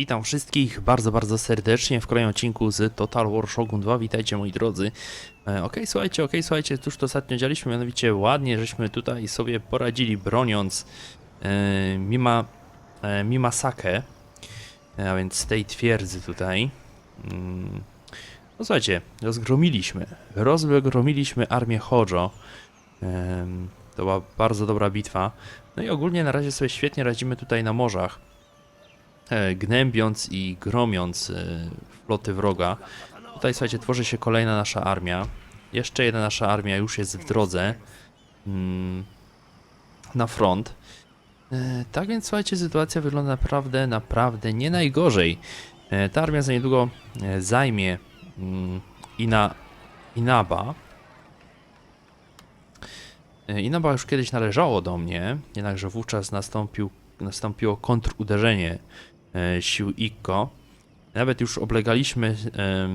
Witam wszystkich bardzo, bardzo serdecznie w kolejnym odcinku z Total War Shogun 2. Witajcie moi drodzy. E, okej, słuchajcie, okej, słuchajcie, cóż to ostatnio dzialiśmy, mianowicie ładnie, żeśmy tutaj sobie poradzili broniąc e, Mima, e, e, a więc tej twierdzy tutaj. Mm, no słuchajcie, rozgromiliśmy, rozgromiliśmy armię Hojo. Em, to była bardzo dobra bitwa. No i ogólnie na razie sobie świetnie radzimy tutaj na morzach e, gnębiąc i gromiąc e, floty wroga. Tutaj słuchajcie, tworzy się kolejna nasza armia. Jeszcze jedna nasza armia już jest w drodze mm, na front. E, Tak więc słuchajcie, sytuacja wygląda naprawdę, naprawdę nie najgorzej. E, Ta armia za niedługo e, zajmie mm, Ina, Inaba. E, Inaba już kiedyś należało do mnie, jednakże wówczas nastąpił, nastąpiło kontruderzenie e, sił Ikko. Nawet już oblegaliśmy e,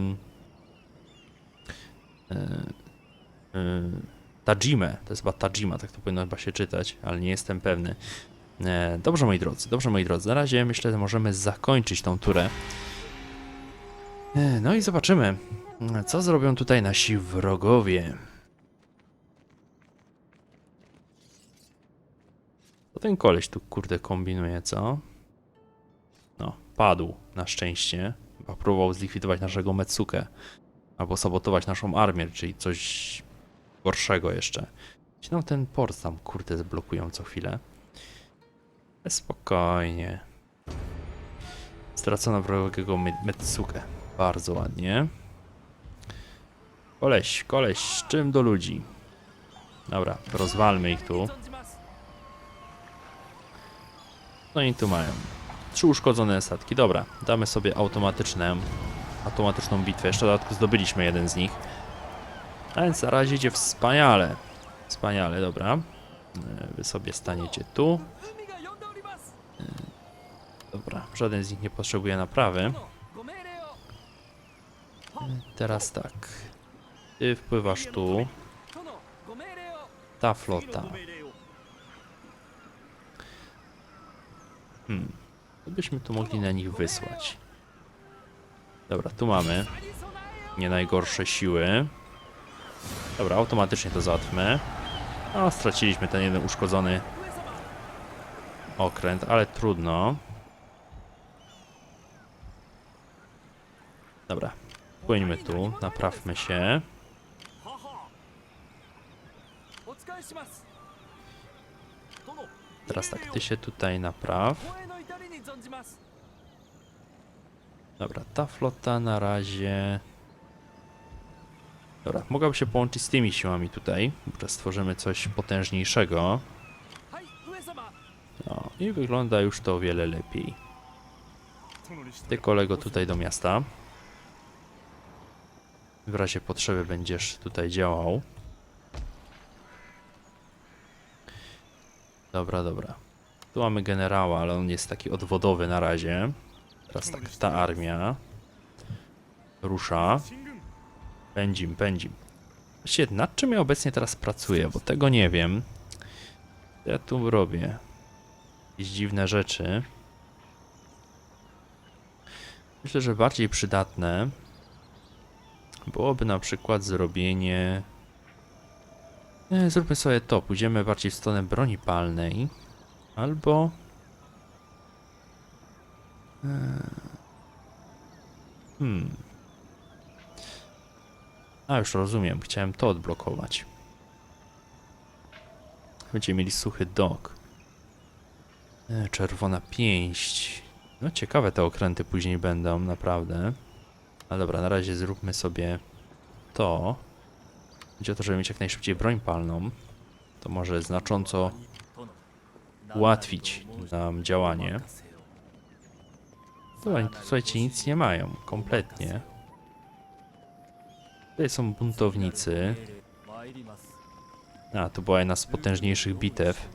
e, Tajimę, to jest chyba Tajima, tak to powinno chyba się czytać, ale nie jestem pewny. E, dobrze moi drodzy, dobrze moi drodzy, na razie myślę, że możemy zakończyć tą turę. E, no i zobaczymy, co zrobią tutaj nasi wrogowie. To ten koleś tu kurde kombinuje, co? No, padł na szczęście. Chyba próbował zlikwidować naszego Metsukę. Albo sabotować naszą armię, czyli coś gorszego jeszcze. Ci nam ten port tam kurde zblokują co chwilę. Ale Spokojnie. Stracono wrogiego Me- Metsukę. Bardzo ładnie. Koleś, koleś, z czym do ludzi? Dobra, rozwalmy ich tu. No i tu mają. Trzy uszkodzone statki. Dobra, damy sobie automatyczne, automatyczną bitwę. Jeszcze w dodatku zdobyliśmy jeden z nich. A więc na razie idzie wspaniale. Wspaniale, dobra. E, Wy sobie staniecie tu. E, Dobra, żaden z nich nie potrzebuje naprawy. E, Teraz tak. Ty wpływasz tu. Ta flota. Hmm. Byśmy tu mogli na nich wysłać? Dobra, tu mamy nie najgorsze siły. Dobra, automatycznie to załatwmy. No, straciliśmy ten jeden uszkodzony okręt, ale trudno. Dobra, płyńmy tu, naprawmy się. Teraz tak, ty się tutaj napraw. Dobra, ta flota na razie... Dobra, mogłaby się połączyć z tymi siłami tutaj. Może stworzymy coś potężniejszego. No, i wygląda już to o wiele lepiej. Ty kolego tutaj do miasta. W razie potrzeby będziesz tutaj działał. Dobra, dobra. Tu mamy generała, ale on jest taki odwodowy na razie. Teraz tak, ta armia rusza. Pędzim, pędzim. Właściwie nad czym ja obecnie teraz pracuję, bo tego nie wiem. Co ja tu robię? Jakieś dziwne rzeczy. Myślę, że bardziej przydatne byłoby na przykład zrobienie... Nie, zróbmy sobie to. Pójdziemy bardziej w stronę broni palnej. Albo... Eee, Hmm. A, już rozumiem. Chciałem to odblokować. Będziemy mieli suchy dok. E, czerwona pięść. No ciekawe te okręty później będą, naprawdę. Ale dobra, na razie zróbmy sobie to. Chodzi o to, żeby mieć jak najszybciej broń palną. To może znacząco ułatwić nam działanie. Słuchajcie, nic nie mają. Kompletnie. Tutaj są buntownicy. A, to była jedna z potężniejszych bitew.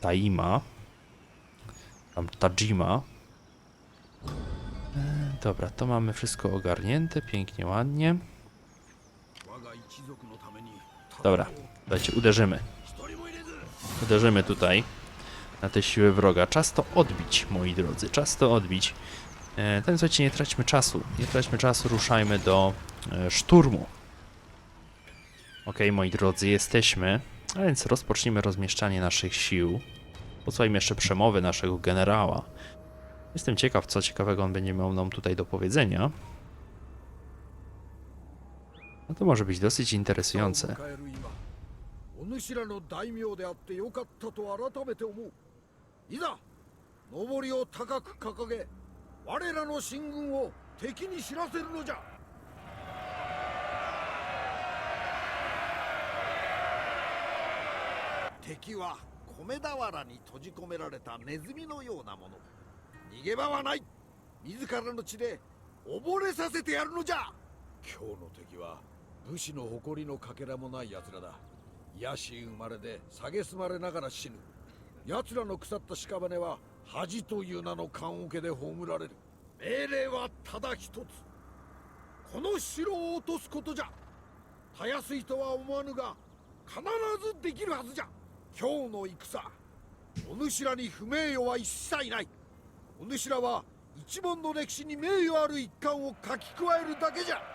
Taima. Tam Tajima. Dobra, to mamy wszystko ogarnięte, pięknie, ładnie. Dobra, dajcie, uderzymy. Uderzymy tutaj. na te siły wroga. Czas to odbić, moi drodzy, czas to odbić. E, Ten słuchajcie, nie traćmy czasu, nie traćmy czasu, ruszajmy do e, szturmu. Okej, moi drodzy, jesteśmy, a więc rozpocznijmy rozmieszczanie naszych sił. Posłuchajmy jeszcze przemowy naszego generała. Jestem ciekaw, co ciekawego on będzie miał nam tutaj do powiedzenia. No to może być dosyć interesujące. 主らの大名であってよかったと改めて思う。いざ上りを高く掲げ我らの進軍を敵に知らせるのじゃ。敵は米俵に閉じ込められたネズミのようなもの。逃げ場はない。自らの血で溺れさせてやるのじゃ。今日の敵は武士の誇りのかけらもない奴らだ。野心生まれで蔑まれながら死ぬ。奴らの腐った屍は恥という名の棺桶で葬られる。命令はただ一つ。この城を落とすことじゃ。たやすいとは思わぬが必ずできるはずじゃ。今日の戦。お主らに不名誉は一切ない。お主らは一門の歴史に名誉ある一環を書き加えるだけじゃ。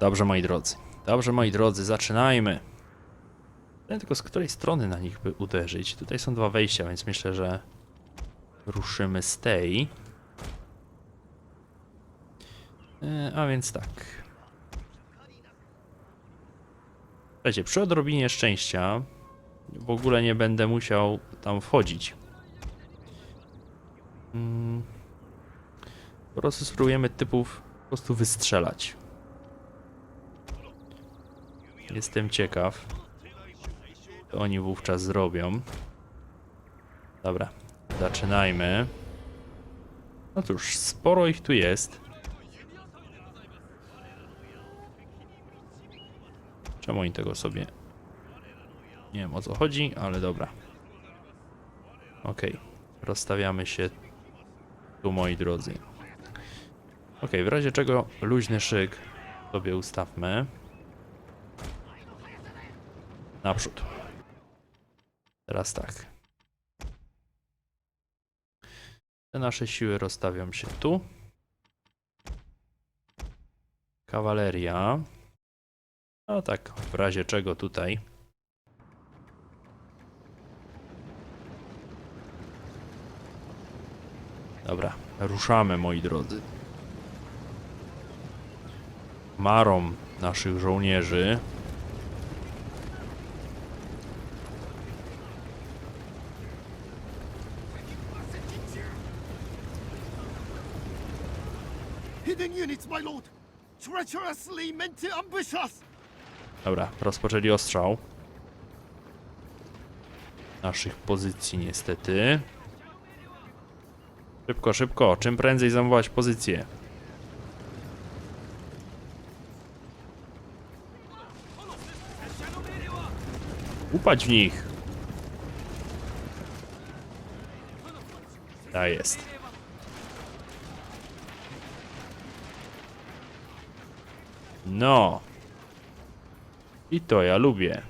Dobrze, moi drodzy. Dobrze, moi drodzy, zaczynajmy. Nie tylko z której strony na nich by uderzyć. Tutaj są dwa wejścia, więc myślę, że ruszymy z tej. E, a więc tak. Słuchajcie, przy odrobinie szczęścia w ogóle nie będę musiał tam wchodzić. Mm. Po prostu spróbujemy typów po prostu wystrzelać. Jestem ciekaw. Co oni wówczas zrobią. Dobra, zaczynajmy. No cóż, sporo ich tu jest. Czemu oni tego sobie... Nie wiem o co chodzi, ale dobra. Okej, rozstawiamy się tu, moi drodzy. Okej, w razie czego luźny szyk sobie ustawmy. Naprzód. Teraz tak. Te nasze siły rozstawią się tu. Kawaleria. No tak, w razie czego tutaj. Dobra, ruszamy moi drodzy. Marą naszych żołnierzy Hidden units, my lord! Treacherously meant to ambush us! Dobra, rozpoczęli ostrzał. Naszych pozycji niestety. Szybko, szybko. Czym prędzej zajmować pozycję. Upadź w nich. Tak jest. No. I to ja lubię.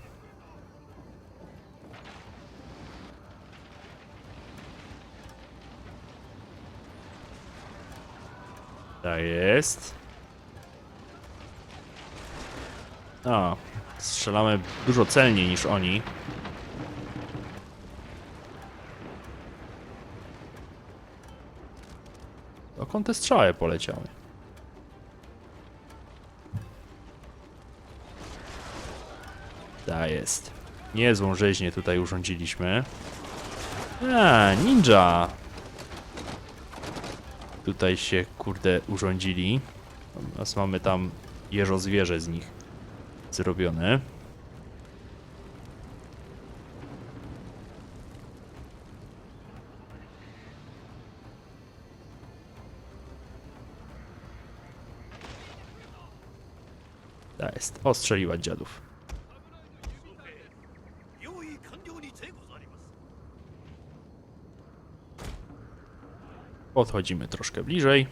Tak jest. O, strzelamy dużo celniej niż oni. Dokąd te strzały poleciały? Jest. Niezłą rzeźnię tutaj urządziliśmy. A, ninja! Tutaj się, kurde, urządzili. Teraz mamy tam jeżo zwierzę z nich zrobione. Jest. Ostrzeliła dziadów. Podchodzimy troszkę bliżej.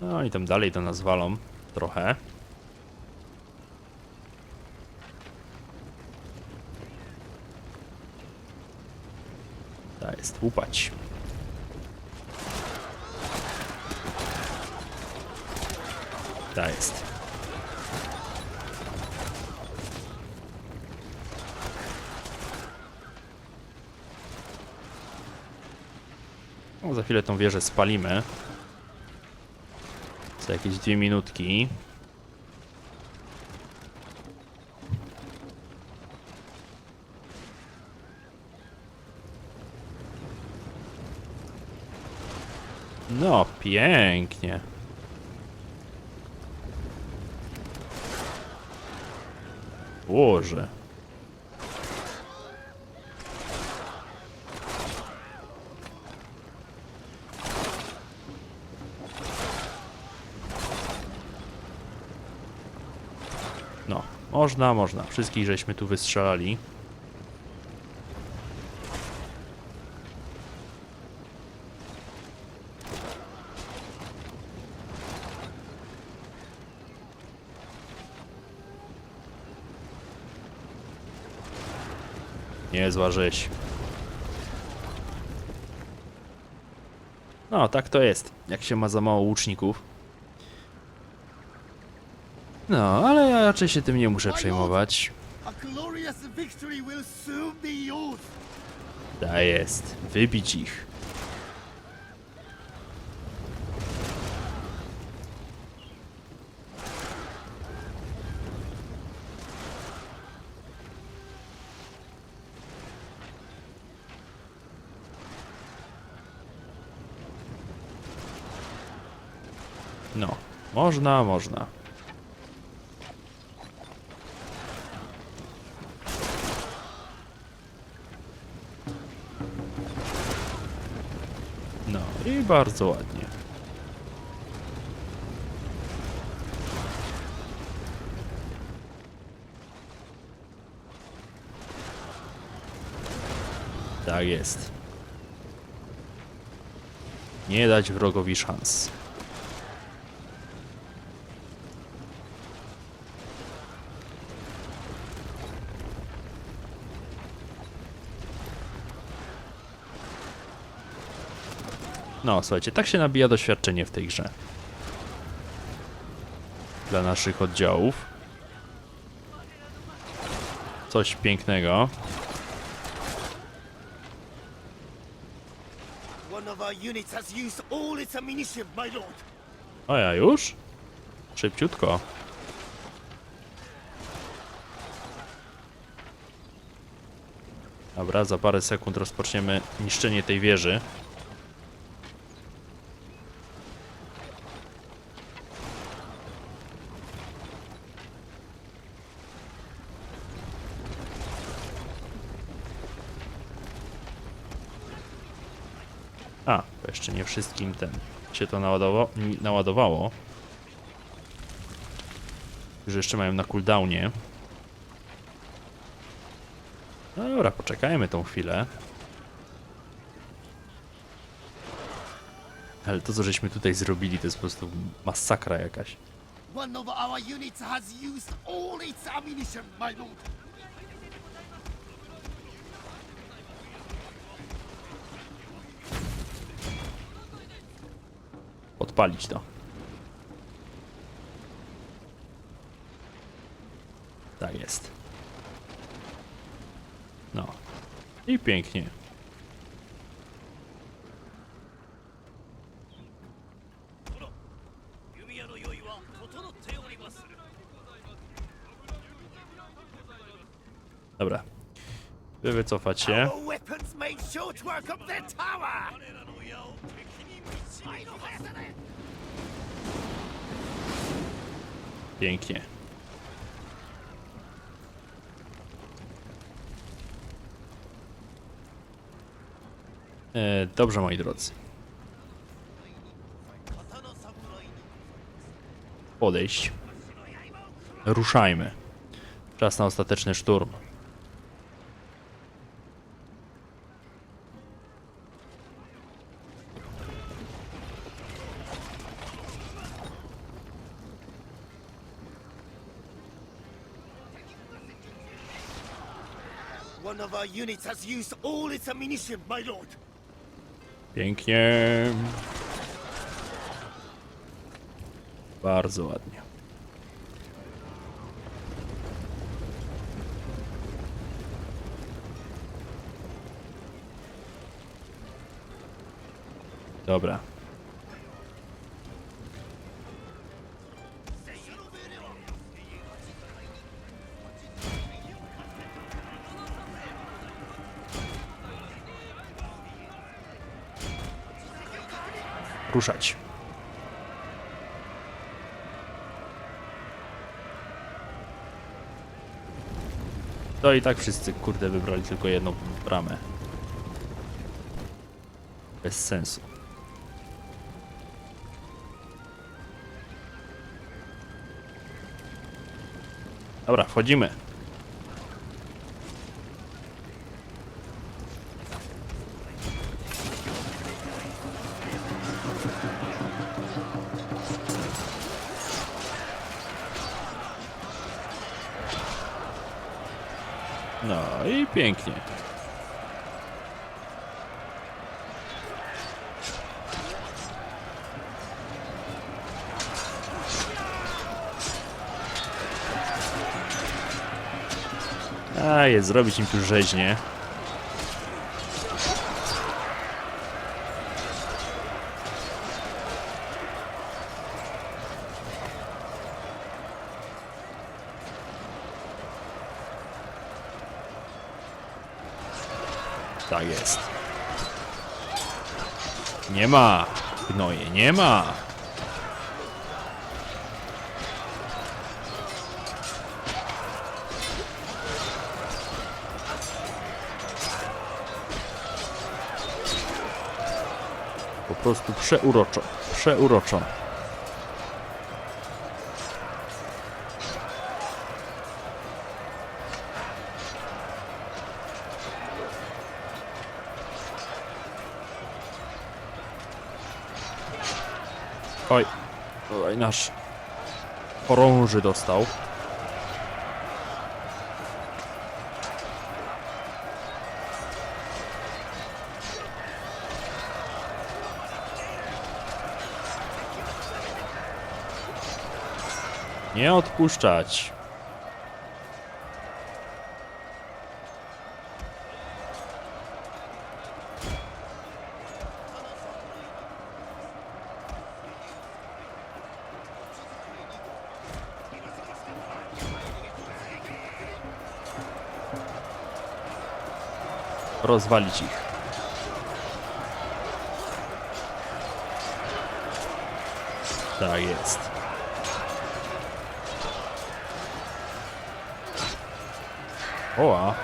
No i tam dalej do nas walą trochę. Ta jest łupać. Ta jest. No, za chwilę tą wieżę spalimy. Za jakieś dwie minutki. No, pięknie. Boże. No, można, można. Wszystkich żeśmy tu wystrzelali. Niezła rzeź. No, tak to jest, jak się ma za mało łuczników. No, ale ja raczej się tym nie muszę przejmować. A glorious victory will soon be yours. Ta jest, wybić ich. No, można, można. Bardzo ładnie. Tak jest. Nie dać wrogowi szans. No, słuchajcie, tak się nabija doświadczenie w tej grze. Dla naszych oddziałów. Coś pięknego. O ja już? Szybciutko. Dobra, za parę sekund rozpoczniemy niszczenie tej wieży. A, bo jeszcze nie wszystkim ten się to naładowało. naładowało. Już jeszcze mają na cooldownie. No dobra, poczekajmy tą chwilę. Ale to, co żeśmy tutaj zrobili, to jest po prostu masakra jakaś. One of our units has used all its ammunition, my lord. odpalić to. Tak jest. No. I pięknie. Dobra. Wy wycofać się. Pięknie. E, dobrze, moi drodzy. Podejść. Ruszajmy. Czas na ostateczny szturm. One of our units has used all its ammunition, my lord. Pięknie. Bardzo ładnie. Dobra. Ruszać. To i tak wszyscy, kurde, wybrali tylko jedną bramę. Bez sensu. Dobra, wchodzimy. Jest, zrobić im tu rzeźnię. Tak jest. Nie ma. Gnoje, nie ma. Prostu przeuroczo. Przeuroczo. Oj. Oj, nasz chorąży dostał. Nie odpuszczać. Rozwalić ich. Tak jest. Oła.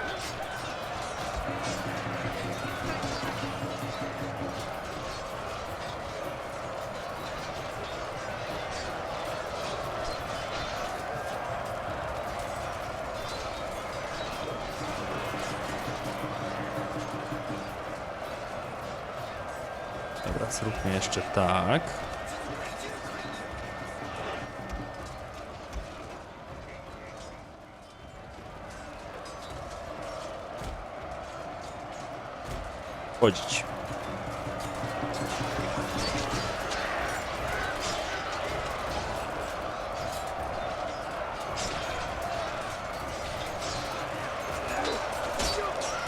Dobra, zróbmy jeszcze tak. Wchodzić.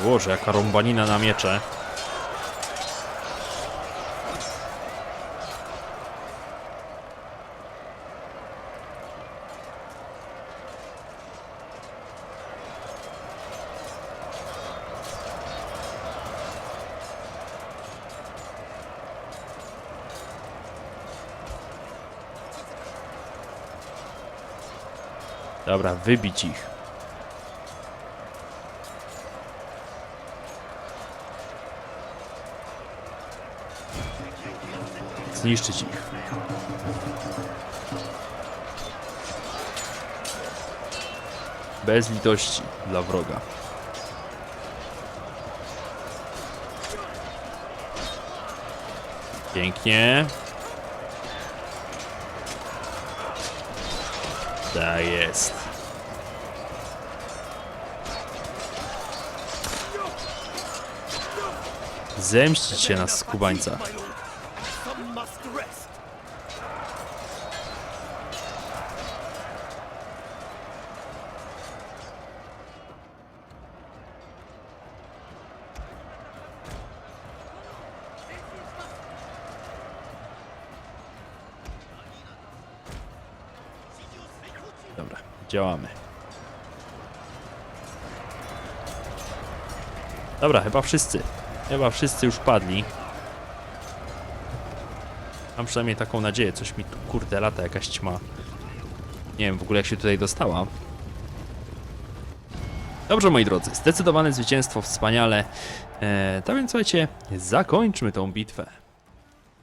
Boże, jaka rąbanina na miecze. Dobra, wybić ich. Zniszczyć ich. Bez litości dla wroga. Pięknie. Tak jest. Zemścić się na skubańca. Działamy. Dobra, chyba wszyscy. Chyba wszyscy już padli. Mam przynajmniej taką nadzieję. Coś mi tu, kurde, lata jakaś ćma. Nie wiem w ogóle jak się tutaj dostała. Dobrze, moi drodzy, zdecydowane zwycięstwo, wspaniale. Eee, tak więc słuchajcie, zakończmy tą bitwę.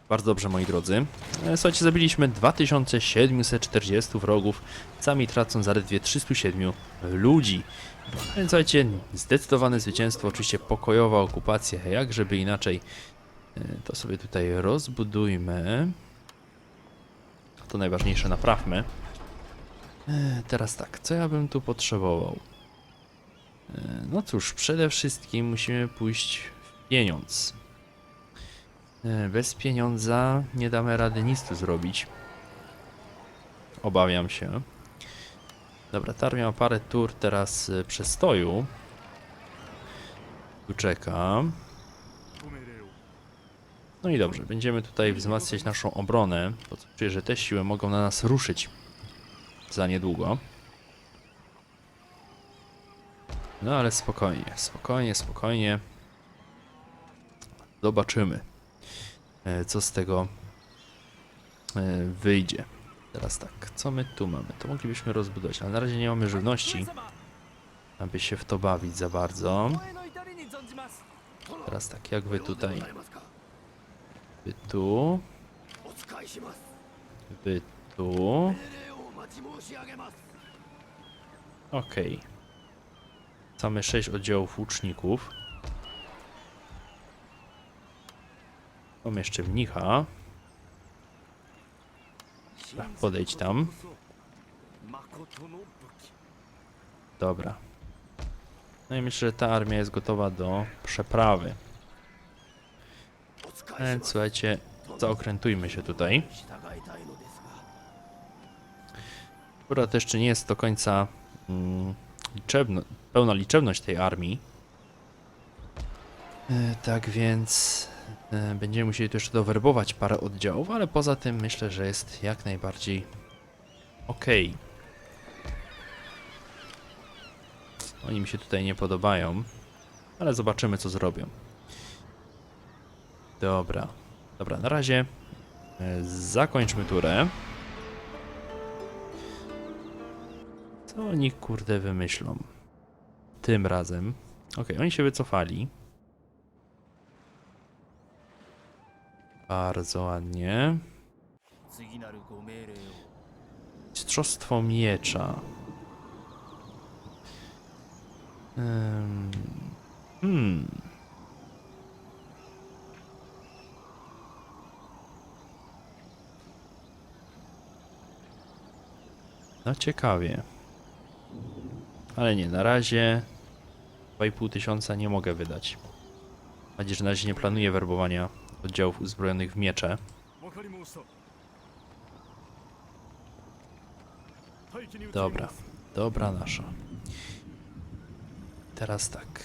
Bardzo dobrze, moi drodzy. E, Słuchajcie, zabiliśmy 2740 wrogów, sami tracąc zaledwie 307 ludzi. Więc słuchajcie, zdecydowane zwycięstwo, oczywiście pokojowa okupacja, jak żeby inaczej. E, To sobie tutaj rozbudujmy. To najważniejsze naprawmy. E, Teraz tak, co ja bym tu potrzebował? No cóż, przede wszystkim musimy pójść w pieniądz. E, Bez pieniądza nie damy rady nic tu zrobić. Obawiam się. Dobra, tar parę tur teraz e, przestoju. Tu czekam. No i dobrze, będziemy tutaj wzmacniać naszą obronę, bo czuję, że te siły mogą na nas ruszyć za niedługo. No ale spokojnie, spokojnie, spokojnie. Zobaczymy E, co z tego e, wyjdzie. Teraz tak, co my tu mamy? To moglibyśmy rozbudować, ale na razie nie mamy żywności, aby się w to bawić za bardzo. Teraz tak, jak wy tutaj? Wy tu. Wy tu. Okej. Okay. Mamy sześć oddziałów łuczników. Mam jeszcze mnicha. Tak, podejdź tam. Dobra. No i myślę, że ta armia jest gotowa do przeprawy. Więc słuchajcie, zaokrętujmy się tutaj. Akurat jeszcze nie jest do końca mm, liczebno, pełna liczebność tej armii. E, tak więc będziemy musieli tu jeszcze dowerbować parę oddziałów, ale poza tym myślę, że jest jak najbardziej ok. Oni mi się tutaj nie podobają, ale zobaczymy co zrobią. Dobra, dobra, na razie e, zakończmy turę. Co oni kurde wymyślą? Tym razem. Okej, oni się wycofali. Bardzo ładnie. Mistrzostwo miecza. Hmm. No ciekawie. Ale nie, na razie 2,5 tysiąca nie mogę wydać. Mam że na razie nie planuję werbowania oddziałów uzbrojonych w miecze. Dobra, dobra nasza. Teraz tak,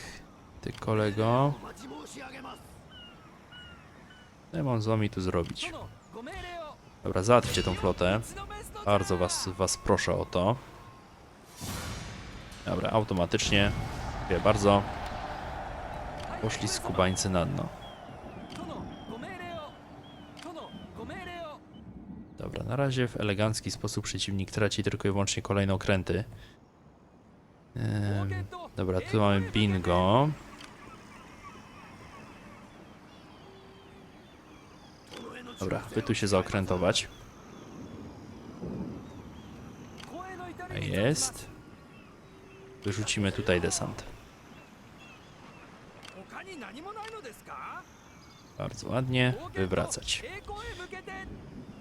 ty kolego. No Nie mam z wami tu zrobić. Dobra, załatwcie tą flotę. Bardzo was, was proszę o to. Dobra, automatycznie. Dziękuję bardzo. Poszli skubańcy na dno. razie w elegancki sposób przeciwnik traci tylko i wyłącznie kolejne okręty. Ehm, dobra, tu mamy bingo. Dobra, wy tu się zaokrętować. Jest. Wyrzucimy tutaj desant. Bardzo ładnie. Wywracać.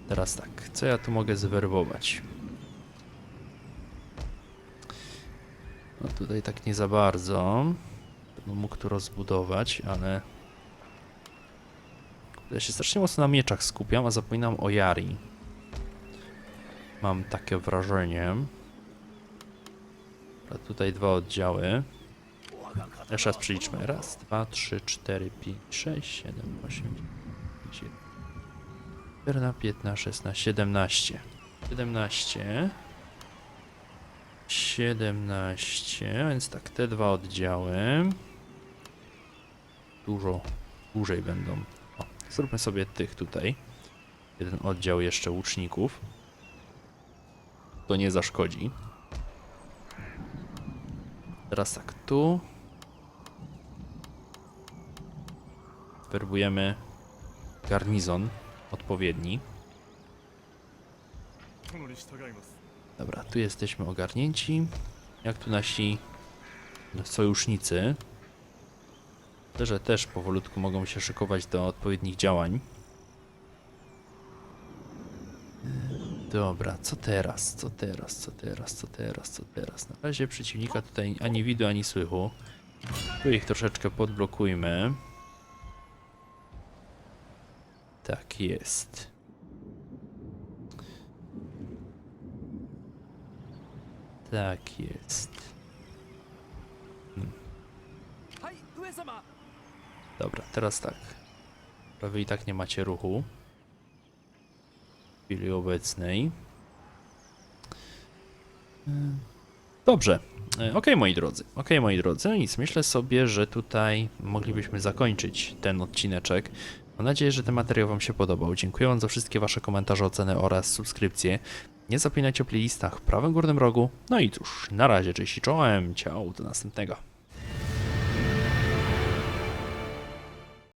Teraz tak, co ja tu mogę zwerbować? No tutaj tak nie za bardzo. Mógł tu rozbudować, ale... Ja się strasznie mocno na mieczach skupiam, a zapominam o Jari. Mam takie wrażenie. A tutaj dwa oddziały. Jeszcze raz przeliczmy. Raz, dwa, trzy, cztery, pięć, sześć, siedem, osiem, dziewięć, 14, 15, 16, 17. 17. 17, a więc tak, te dwa oddziały. Dużo dłużej będą. O, zróbmy sobie tych tutaj. Jeden oddział jeszcze łuczników. To nie zaszkodzi. Teraz tak, tu. Werbujemy garnizon odpowiedni. Dobra, tu jesteśmy ogarnięci. Jak tu nasi sojusznicy. Że też powolutku mogą się szykować do odpowiednich działań. Dobra, co teraz? Co teraz? Co teraz? Co teraz? Co teraz? Na razie przeciwnika tutaj ani widu, ani słychu. Tu ich troszeczkę podblokujmy. Tak jest. Tak jest. Hmm. Dobra, teraz tak. Prawie i tak nie macie ruchu. W chwili obecnej. E, dobrze. E, ok, moi drodzy. Ok, moi drodzy. Nic, myślę sobie, że tutaj moglibyśmy zakończyć ten odcineczek. Mam nadzieję, że ten materiał Wam się podobał. Dziękuję Wam za wszystkie Wasze komentarze, oceny oraz subskrypcje. Nie zapominajcie o playlistach w prawym górnym rogu. No i cóż, na razie, cześć i czołem. Ciao, do następnego.